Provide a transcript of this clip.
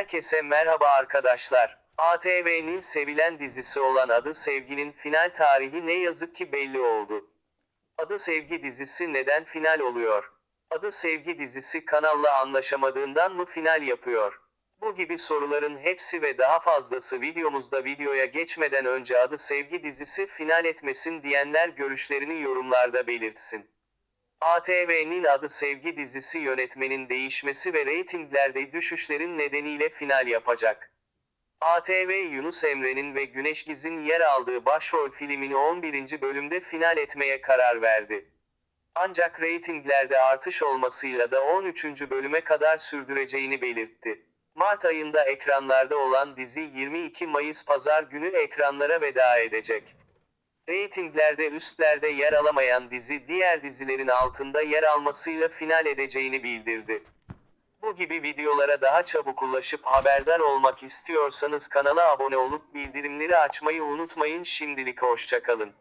Herkese merhaba arkadaşlar. ATV'nin sevilen dizisi olan Adı Sevgi'nin final tarihi ne yazık ki belli oldu. Adı Sevgi dizisi neden final oluyor? Adı Sevgi dizisi kanalla anlaşamadığından mı final yapıyor? Bu gibi soruların hepsi ve daha fazlası videomuzda videoya geçmeden önce Adı Sevgi dizisi final etmesin diyenler görüşlerini yorumlarda belirtsin. ATV'nin Adı Sevgi dizisi yönetmenin değişmesi ve reytinglerde düşüşlerin nedeniyle final yapacak. ATV Yunus Emre'nin ve Güneş Giz'in yer aldığı başrol filmini 11. bölümde final etmeye karar verdi. Ancak reytinglerde artış olmasıyla da 13. bölüme kadar sürdüreceğini belirtti. Mart ayında ekranlarda olan dizi 22 Mayıs pazar günü ekranlara veda edecek. Reytinglerde üstlerde yer alamayan dizi diğer dizilerin altında yer almasıyla final edeceğini bildirdi. Bu gibi videolara daha çabuk ulaşıp haberdar olmak istiyorsanız kanala abone olup bildirimleri açmayı unutmayın şimdilik hoşçakalın.